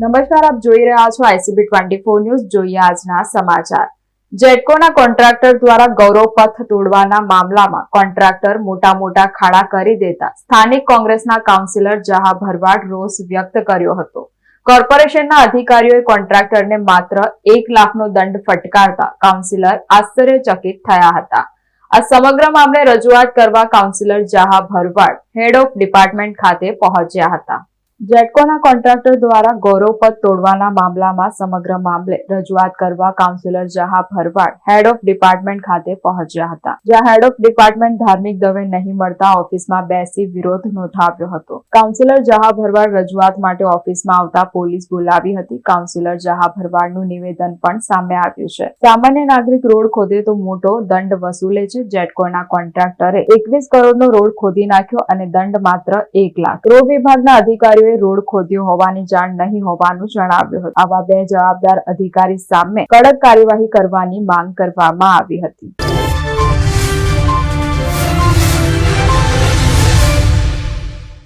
નમસ્કાર, આપ જોઈ રહ્યા છો આઈસીબી ટ્વેન્ટી ફોર ન્યૂઝ. જોઈએ આજના સમાચાર. જેટકોના કોન્ટ્રાક્ટર દ્વારા ગૌરવ પથ તોડવાના મામલામાં કોન્ટ્રાક્ટર મોટા મોટા ખાડા કરી દેતા સ્થાનિક કોંગ્રેસના કાઉન્સિલર જહા ભરવાડ રોષ વ્યક્ત કર્યો હતો. કોર્પોરેશનના અધિકારીઓએ કોન્ટ્રાક્ટરને માત્ર એક લાખનો દંડ ફટકારતા કાઉન્સિલર આશ્ચર્યચકિત થયા હતા. આ સમગ્ર મામલે રજૂઆત કરવા councillor Jaha Bharwad head of department ખાતે પહોંચ્યા હતા. જેટકોના કોન્ટ્રાક્ટર દ્વારા ગૌરવપદ તોડવાના મામલામાં સમગ્ર મામલે રજૂઆત કરવા councillor Jaha Bharwad head of department ખાતે પહોંચ્યા હતા. જ્યાં હેડ ઓફ ડિપાર્ટમેન્ટ ધાર્મિક દવે નહીં મળતા ઓફિસમાં બેસી વિરોધ નોંધાવ્યો હતો. કાઉન્સિલર જહા ભરવાડ રજૂઆત માટે ઓફિસમાં આવતા પોલીસ બોલાવી હતી. કાઉન્સિલર જહા ભરવાડનું નિવેદન પણ સામે આવ્યું છે. સામાન્ય નાગરિક રોડ ખોદે તો મોટો દંડ વસૂલે છે. જેટકોના કોન્ટ્રાક્ટરે એકવીસ કરોડનો રોડ ખોદી નાખ્યો અને દંડ માત્ર એક લાખ. રોડ વિભાગના અધિકારીઓએ રોડ ખોદ્યો હોવાની જાણ નહીં હોવાનું જણાવ્યું હતું. આવા બે જવાબદાર અધિકારી સામે કડક કાર્યવાહી કરવાની માંગ કરવામાં આવી હતી.